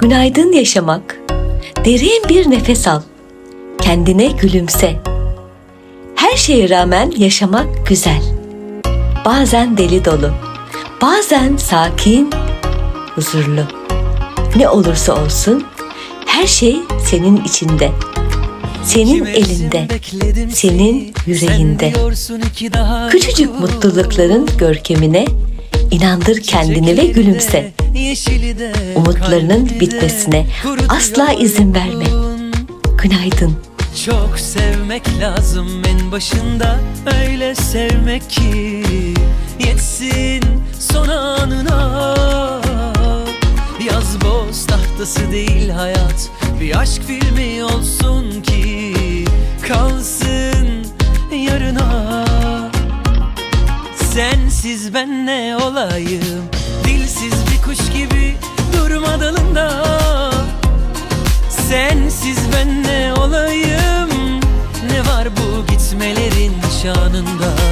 Günaydın yaşamak. Derin bir nefes al. Kendine gülümse. Her şeye rağmen yaşamak güzel. Bazen deli dolu. Bazen sakin, huzurlu. Ne olursa olsun her şey senin içinde. Senin elinde. Senin yüreğinde. Küçücük mutlulukların görkemine inandır kendini ve gülümse. Umutlarının bitmesine asla izin verme. Günaydın. Çok sevmek lazım en başında Öyle sevmek ki Yetsin son anına Yaz boz tahtası değil hayat Bir aşk filmi olsun ki Kalsın yarına Sensiz ben ne olayım? Dilsiz bir kuş gibi durma dalında. Sensiz ben ne olayım? Ne var bu gitmelerin şanında